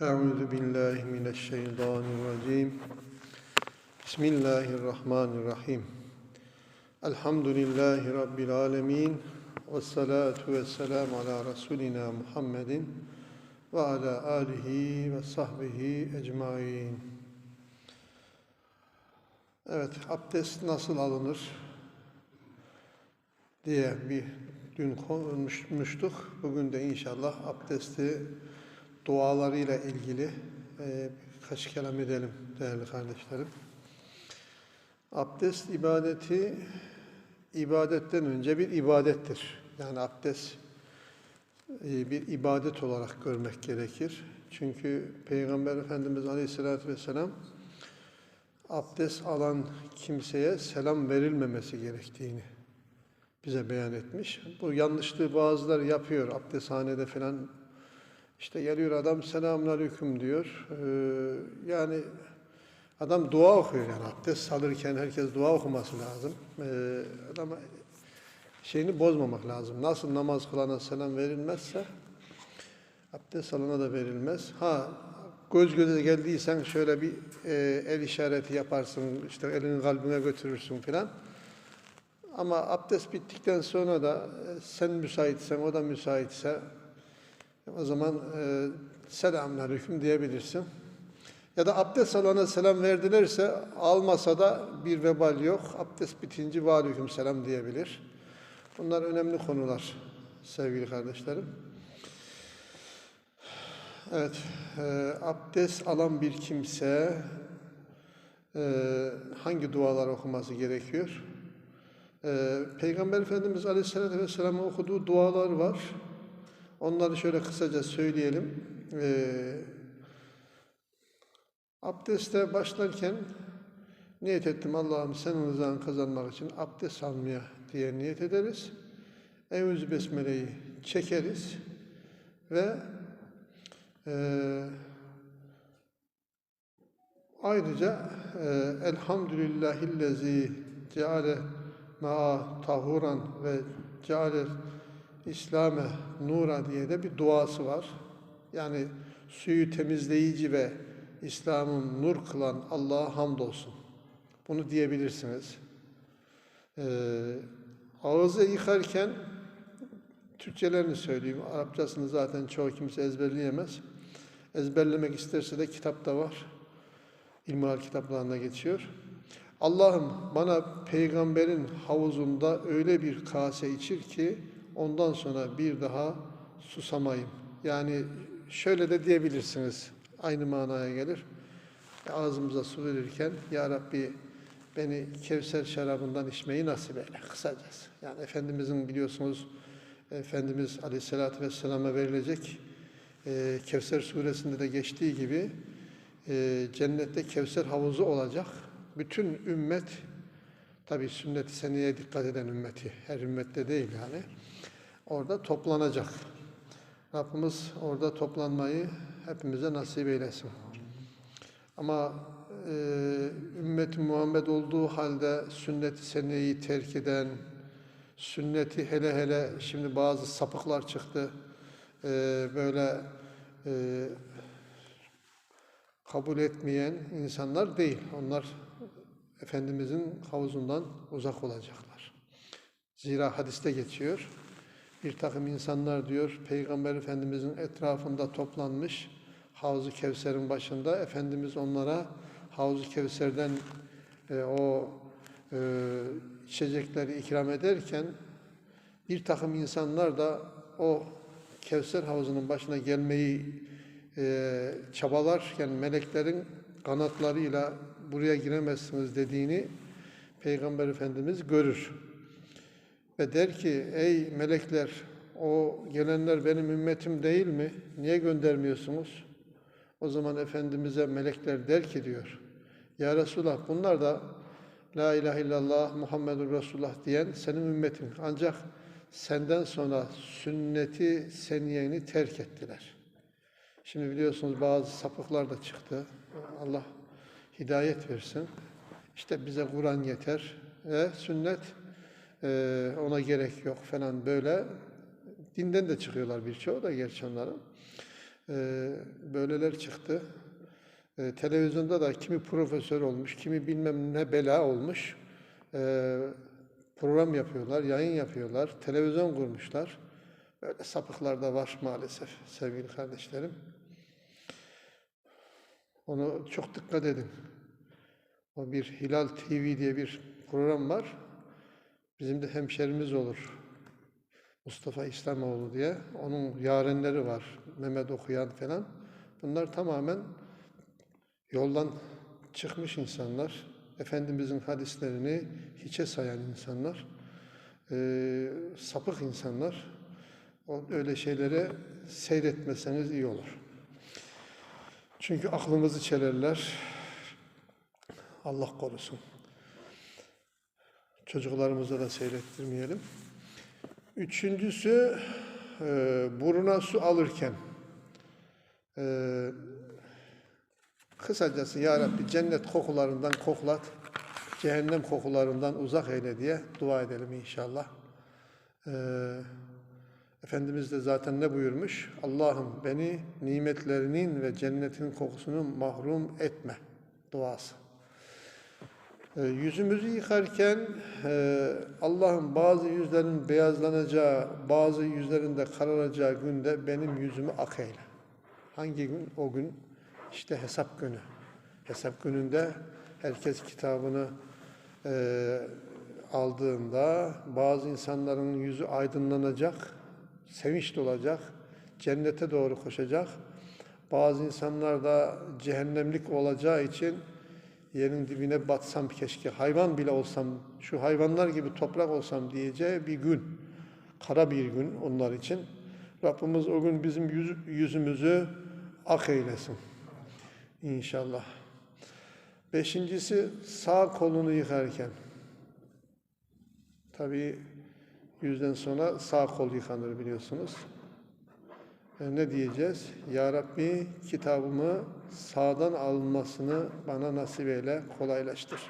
Euzu billahi mineşşeytanirracim. Bismillahirrahmanirrahim. Elhamdülillahi rabbil alamin. Ves salatu vesselam ala rasulina Muhammedin ve ala alihi ve sahbihi ecmaîn. Evet, abdest nasıl alınır diye bir dün konuşmuştuk. Bugün de inşallah abdesti dualarıyla ilgili e, birkaç kelam edelim değerli kardeşlerim. Abdest ibadeti ibadetten önce bir ibadettir. Yani abdest e, bir ibadet olarak görmek gerekir. Çünkü Peygamber Efendimiz Aleyhisselatü Vesselam abdest alan kimseye selam verilmemesi gerektiğini bize beyan etmiş. Bu yanlışlığı bazıları yapıyor. Abdesthanede falan işte geliyor adam selamünaleyküm diyor. Ee, yani adam dua okuyor yani abdest alırken herkes dua okuması lazım. Ee, adama şeyini bozmamak lazım. Nasıl namaz kılana selam verilmezse abdest alana da verilmez. Ha göz göze geldiysen şöyle bir e, el işareti yaparsın, işte elini kalbine götürürsün filan. Ama abdest bittikten sonra da e, sen müsaitsen, o da müsaitse o zaman e, selamünaleyküm diyebilirsin. Ya da abdest alana selam verdilerse almasa da bir vebal yok. Abdest bitince aleyküm selam diyebilir. Bunlar önemli konular sevgili kardeşlerim. Evet, e, abdest alan bir kimse e, hangi dualar okuması gerekiyor? E, Peygamber Efendimiz Aleyhisselatü Vesselam'ın okuduğu dualar var. Onları şöyle kısaca söyleyelim. E, abdeste başlarken niyet ettim Allah'ım senin rızanı kazanmak için abdest almaya diye niyet ederiz. Evzü Besmele'yi çekeriz ve ee, ayrıca e, Elhamdülillahillezî ceale ma'a tahuran ve ceale İslame nura diye de bir duası var. Yani suyu temizleyici ve İslam'ın nur kılan Allah'a hamdolsun. Bunu diyebilirsiniz. Ee, ağzı yıkarken Türkçelerini söyleyeyim. Arapçasını zaten çoğu kimse ezberleyemez. Ezberlemek isterse de kitapta var. İlmihal kitaplarında geçiyor. Allah'ım bana peygamberin havuzunda öyle bir kase içir ki ondan sonra bir daha susamayım. Yani şöyle de diyebilirsiniz. Aynı manaya gelir. Ağzımıza su verirken Ya Rabbi beni Kevser şarabından içmeyi nasip eyle. Kısacası. Yani Efendimizin biliyorsunuz Efendimiz Aleyhisselatü Vesselam'a verilecek e, Kevser suresinde de geçtiği gibi e, cennette Kevser havuzu olacak. Bütün ümmet tabi sünnet-i seneye dikkat eden ümmeti, her ümmette değil yani, orada toplanacak. Rabbimiz orada toplanmayı hepimize nasip eylesin. Ama e, ümmet Muhammed olduğu halde sünnet-i seneyi terk eden, sünneti hele hele şimdi bazı sapıklar çıktı. Ee, böyle e, kabul etmeyen insanlar değil. Onlar Efendimizin havuzundan uzak olacaklar. Zira hadiste geçiyor. Bir takım insanlar diyor Peygamber Efendimizin etrafında toplanmış Havzu Kevser'in başında Efendimiz onlara Havzu Kevser'den e, o e, içecekleri ikram ederken bir takım insanlar da o Kevser havuzunun başına gelmeyi e, çabalarken meleklerin kanatlarıyla buraya giremezsiniz dediğini Peygamber Efendimiz görür. Ve der ki ey melekler o gelenler benim ümmetim değil mi? Niye göndermiyorsunuz? O zaman Efendimiz'e melekler der ki diyor. Ya Resulallah bunlar da La ilahe illallah Muhammedur Resulullah diyen senin ümmetin. Ancak senden sonra sünneti seniyeni terk ettiler. Şimdi biliyorsunuz bazı sapıklar da çıktı. Allah hidayet versin. İşte bize Kur'an yeter ve sünnet e, ona gerek yok falan böyle. Dinden de çıkıyorlar birçoğu da gerçi onların. Ee, böyleler çıktı. Ee, televizyonda da kimi profesör olmuş, kimi bilmem ne bela olmuş. Ee, program yapıyorlar, yayın yapıyorlar, televizyon kurmuşlar. Böyle sapıklar da var maalesef sevgili kardeşlerim. Onu çok dikkat edin. O bir Hilal TV diye bir program var. Bizim de hemşerimiz olur. Mustafa İslamoğlu diye. Onun yarenleri var. Mehmet Okuyan falan. Bunlar tamamen yoldan çıkmış insanlar. Efendimizin hadislerini hiçe sayan insanlar. Ee, sapık insanlar. O, öyle şeylere seyretmeseniz iyi olur. Çünkü aklımızı çelerler. Allah korusun. Çocuklarımıza da seyrettirmeyelim. Üçüncüsü e, buruna su alırken e, kısacası Ya Rabbi cennet kokularından koklat, cehennem kokularından uzak eyle diye dua edelim inşallah. E, Efendimiz de zaten ne buyurmuş? Allah'ım beni nimetlerinin ve cennetin kokusunun mahrum etme duası. E, Yüzümüzü yıkarken e, Allah'ın bazı yüzlerin beyazlanacağı, bazı yüzlerin de kararacağı günde benim yüzümü ak eyle. Hangi gün? O gün işte hesap günü. Hesap gününde herkes kitabını e, aldığında bazı insanların yüzü aydınlanacak, sevinç dolacak, cennete doğru koşacak. Bazı insanlar da cehennemlik olacağı için yerin dibine batsam keşke, hayvan bile olsam, şu hayvanlar gibi toprak olsam diyeceği bir gün. Kara bir gün onlar için. Rabbimiz o gün bizim yüz- yüzümüzü ak eylesin. İnşallah. Beşincisi sağ kolunu yıkarken. Tabii yüzden sonra sağ kol yıkanır biliyorsunuz. E, ne diyeceğiz? Ya Rabbi kitabımı sağdan alınmasını bana nasip eyle, kolaylaştır.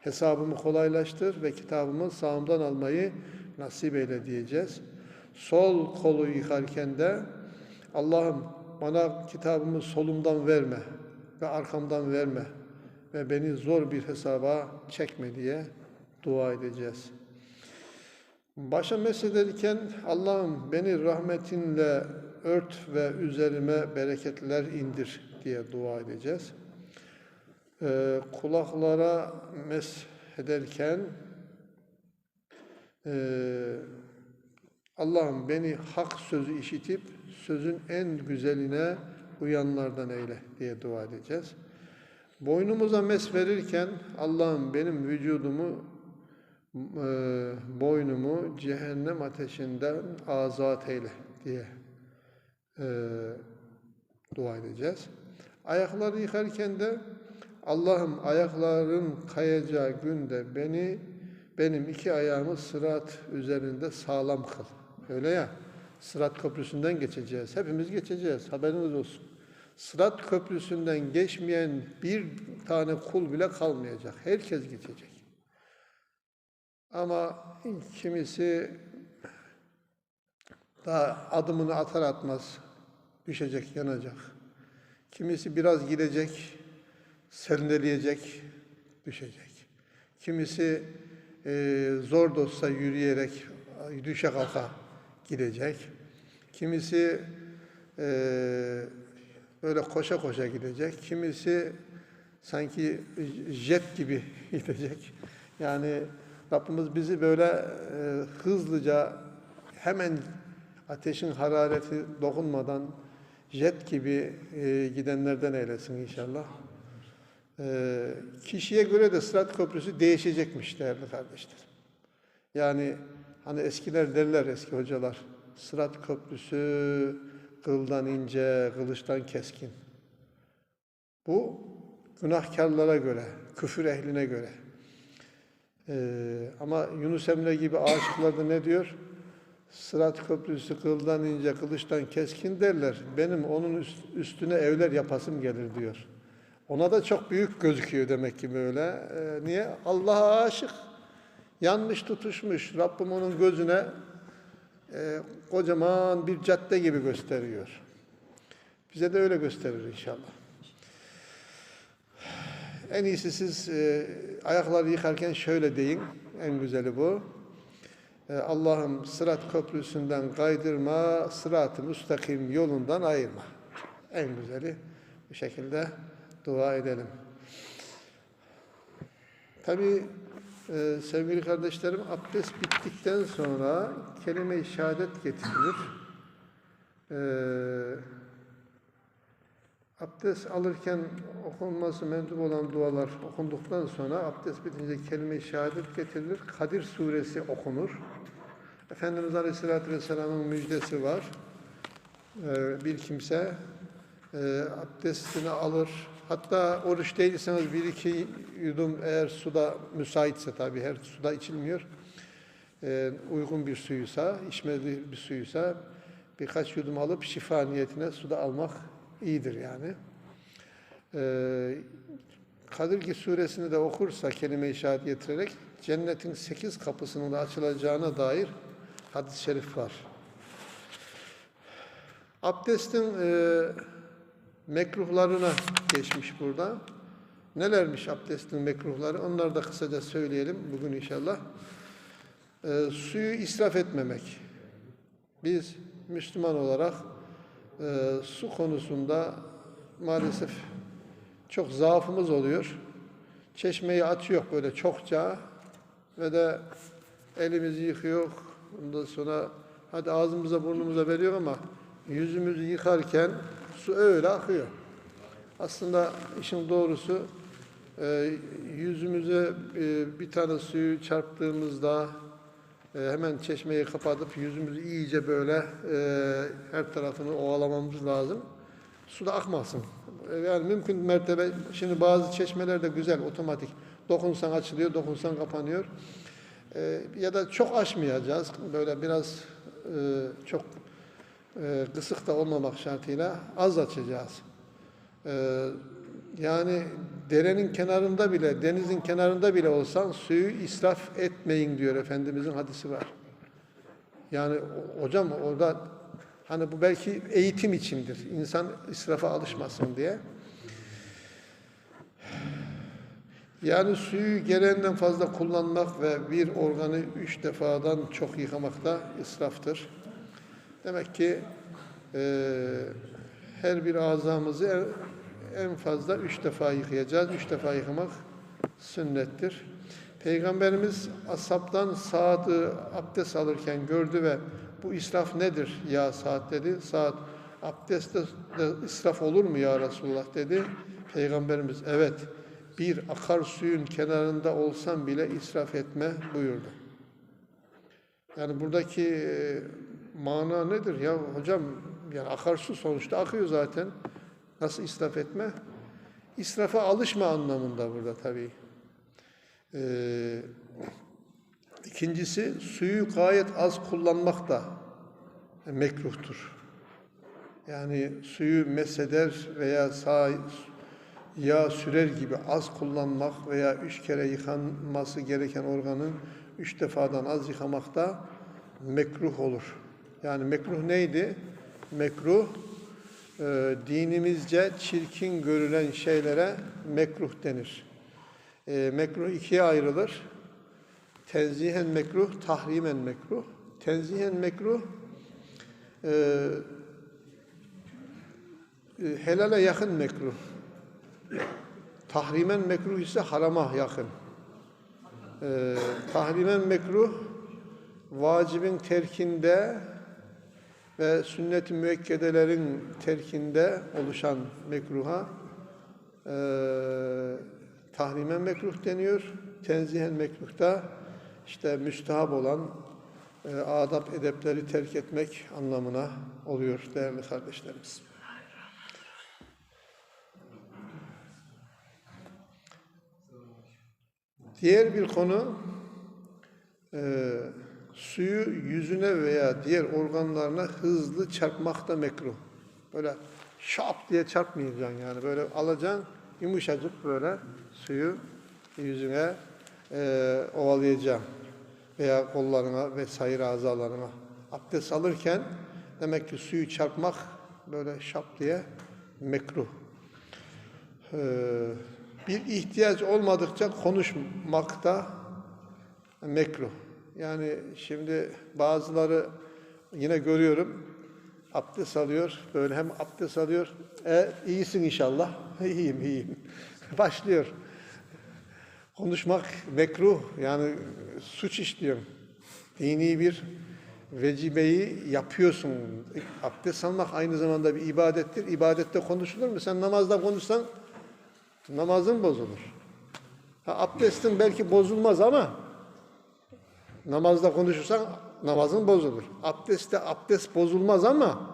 Hesabımı kolaylaştır ve kitabımı sağımdan almayı nasip eyle diyeceğiz. Sol kolu yıkarken de Allah'ım bana kitabımı solumdan verme ve arkamdan verme ve beni zor bir hesaba çekme diye dua edeceğiz. Başa meslederken Allah'ım beni rahmetinle ört ve üzerime bereketler indir diye dua edeceğiz. Ee, kulaklara ederken e, Allah'ım beni hak sözü işitip sözün en güzeline uyanlardan eyle diye dua edeceğiz. Boynumuza mes verirken Allah'ım benim vücudumu e, boynumu cehennem ateşinden azat eyle diye e, dua edeceğiz. Ayakları yıkarken de Allah'ım ayakların kayacağı günde beni benim iki ayağımı sırat üzerinde sağlam kıl. Öyle ya. Sırat köprüsünden geçeceğiz. Hepimiz geçeceğiz. Haberiniz olsun. Sırat köprüsünden geçmeyen bir tane kul bile kalmayacak. Herkes geçecek. Ama kimisi daha adımını atar atmaz düşecek, yanacak. Kimisi biraz gidecek, sendeleyecek, düşecek. Kimisi e, zor da yürüyerek düşe kalka gidecek. Kimisi e, böyle koşa koşa gidecek. Kimisi sanki jet gibi gidecek. Yani Rabbimiz bizi böyle e, hızlıca hemen ateşin harareti dokunmadan jet gibi e, gidenlerden eylesin inşallah. E, kişiye göre de Sırat Köprüsü değişecekmiş değerli kardeşler. Yani hani eskiler derler eski hocalar, Sırat Köprüsü kıldan ince, kılıçtan keskin. Bu günahkarlara göre, küfür ehline göre. Ee, ama Yunus Emre gibi aşıklarda ne diyor? Sırat köprüsü kıldan ince, kılıçtan keskin derler. Benim onun üst- üstüne evler yapasım gelir diyor. Ona da çok büyük gözüküyor demek ki böyle. Ee, niye? Allah'a aşık. Yanmış tutuşmuş. Rabbim onun gözüne e, kocaman bir cadde gibi gösteriyor. bize de öyle gösterir inşallah. En iyisi siz e, ayakları yıkarken şöyle deyin. En güzeli bu. E, Allah'ım sırat köprüsünden kaydırma, sırat-ı müstakim yolundan ayırma. En güzeli bu şekilde dua edelim. Tabii e, sevgili kardeşlerim abdest bittikten sonra kelime-i şehadet getirilir. E, abdest alırken okunması mendup olan dualar okunduktan sonra abdest bitince kelime-i şehadet getirilir. Kadir suresi okunur. Efendimiz Aleyhisselatü Vesselam'ın müjdesi var. E, bir kimse e, abdestini alır. Hatta oruç değilseniz bir iki yudum eğer suda müsaitse tabii her suda içilmiyor. E, uygun bir suysa, içmeli bir suysa birkaç yudum alıp şifa niyetine suda almak iyidir yani. E, Kadirgi suresini de okursa kelime-i şehadet getirerek cennetin sekiz kapısının da açılacağına dair hadis-i şerif var. Abdestin e, mekruhlarına geçmiş burada. Nelermiş abdestin mekruhları? Onları da kısaca söyleyelim bugün inşallah. E, suyu israf etmemek. Biz Müslüman olarak e, su konusunda maalesef çok zaafımız oluyor. Çeşmeyi açıyor böyle çokça ve de elimizi yıkıyor. Ondan sonra hadi ağzımıza burnumuza veriyor ama yüzümüzü yıkarken su öyle akıyor. Aslında işin doğrusu e, yüzümüze e, bir tane suyu çarptığımızda e, hemen çeşmeyi kapatıp yüzümüzü iyice böyle e, her tarafını ovalamamız lazım. Su da akmasın. E, Yani mümkün mertebe şimdi bazı çeşmeler de güzel otomatik. Dokunsan açılıyor, dokunsan kapanıyor. E, ya da çok açmayacağız. Böyle biraz e, çok e, kısık da olmamak şartıyla az açacağız. E, yani derenin kenarında bile, denizin kenarında bile olsan suyu israf etmeyin diyor Efendimizin hadisi var. Yani hocam orada hani bu belki eğitim içindir. İnsan israfa alışmasın diye. Yani suyu gereğinden fazla kullanmak ve bir organı üç defadan çok yıkamak da israftır. Demek ki eee, her bir azamızı en, fazla üç defa yıkayacağız. Üç defa yıkamak sünnettir. Peygamberimiz ashabtan Saad'ı abdest alırken gördü ve bu israf nedir ya Saad dedi. Saad abdestte de israf olur mu ya Resulullah dedi. Peygamberimiz evet bir akarsuyun kenarında olsan bile israf etme buyurdu. Yani buradaki e, mana nedir ya hocam? Yani akarsu sonuçta akıyor zaten. Nasıl israf etme? İsrafa alışma anlamında burada tabii. Ee, ikincisi suyu gayet az kullanmak da mekruhtur. Yani suyu meseder veya sağ yağ sürer gibi az kullanmak veya üç kere yıkanması gereken organın üç defadan az yıkamak da mekruh olur. Yani mekruh neydi? Mekruh e, dinimizce çirkin görülen şeylere mekruh denir. E, mekruh ikiye ayrılır. Tenzihen mekruh, tahrimen mekruh. Tenzihen mekruh e, e, helale yakın mekruh. Tahrimen mekruh ise harama yakın. Ee, tahrimen mekruh vacibin terkinde ve sünnet-i müekkedelerin terkinde oluşan mekruha e, tahrimen mekruh deniyor. Tenzihen mekruh da işte müstahap olan e, adab edepleri terk etmek anlamına oluyor değerli kardeşlerimiz. Diğer bir konu e, suyu yüzüne veya diğer organlarına hızlı çarpmak da mekruh. Böyle şap diye çarpmayacaksın yani böyle alacaksın yumuşacık böyle suyu yüzüne e, ovalayacaksın veya kollarına vesaire azalarına. Abdest alırken demek ki suyu çarpmak böyle şap diye mekruh. Ee, bir ihtiyaç olmadıkça konuşmak da mekruh. Yani şimdi bazıları yine görüyorum abdest alıyor. Böyle hem abdest alıyor. E, iyisin inşallah. İyiyim, iyiyim. Başlıyor. Konuşmak mekruh. Yani suç işliyorum. Dini bir vecibeyi yapıyorsun. Abdest almak aynı zamanda bir ibadettir. İbadette konuşulur mu? Sen namazda konuşsan namazın bozulur. Ha, abdestin belki bozulmaz ama namazda konuşursan namazın bozulur. Abdestte abdest bozulmaz ama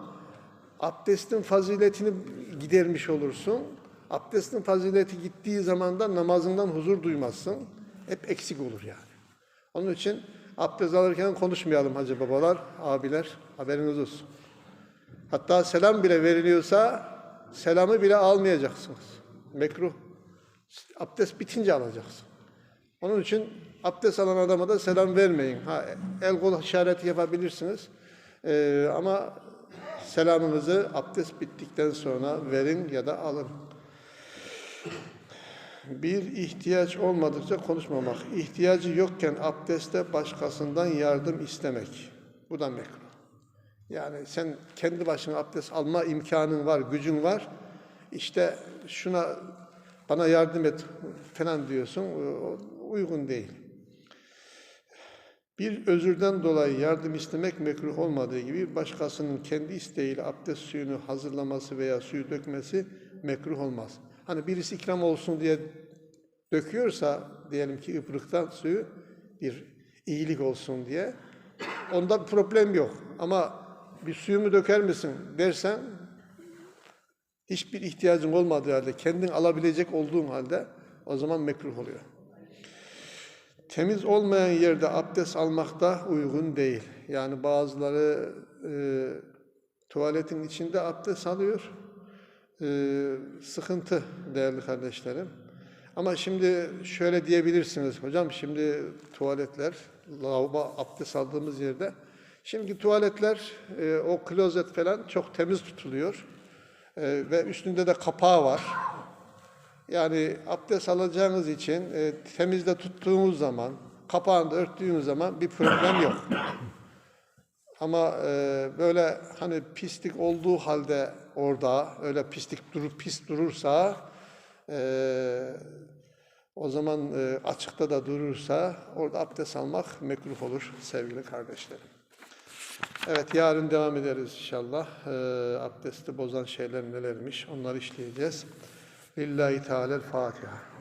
abdestin faziletini gidermiş olursun. Abdestin fazileti gittiği zaman da namazından huzur duymazsın. Hep eksik olur yani. Onun için abdest alırken konuşmayalım hacı babalar, abiler. Haberiniz olsun. Hatta selam bile veriliyorsa selamı bile almayacaksınız. Mekruh. Abdest bitince alacaksın. Onun için abdest alan adama da selam vermeyin. Ha, el kol işareti yapabilirsiniz. Ee, ama selamınızı abdest bittikten sonra verin ya da alın. Bir ihtiyaç olmadıkça konuşmamak. İhtiyacı yokken abdeste başkasından yardım istemek. Bu da mekruh. Yani sen kendi başına abdest alma imkanın var, gücün var. İşte şuna bana yardım et falan diyorsun. O uygun değil. Bir özürden dolayı yardım istemek mekruh olmadığı gibi başkasının kendi isteğiyle abdest suyunu hazırlaması veya suyu dökmesi mekruh olmaz. Hani birisi ikram olsun diye döküyorsa diyelim ki ıpırıktan suyu bir iyilik olsun diye onda bir problem yok. Ama bir suyumu döker misin dersen hiçbir ihtiyacın olmadığı halde kendin alabilecek olduğun halde o zaman mekruh oluyor. Temiz olmayan yerde abdest almak da uygun değil. Yani bazıları e, tuvaletin içinde abdest alıyor. E, sıkıntı değerli kardeşlerim. Ama şimdi şöyle diyebilirsiniz hocam şimdi tuvaletler, lavabo abdest aldığımız yerde şimdi tuvaletler e, o klozet falan çok temiz tutuluyor. E, ve üstünde de kapağı var. Yani abdest alacağınız için e, temizde tuttuğunuz zaman, kapağını da örttüğünüz zaman bir problem yok. Ama e, böyle hani pislik olduğu halde orada öyle pislik durup pis durursa e, o zaman e, açıkta da durursa orada abdest almak mekruh olur sevgili kardeşlerim. Evet yarın devam ederiz inşallah. E, abdesti bozan şeyler nelermiş onları işleyeceğiz. Lillahi Teala Fatiha.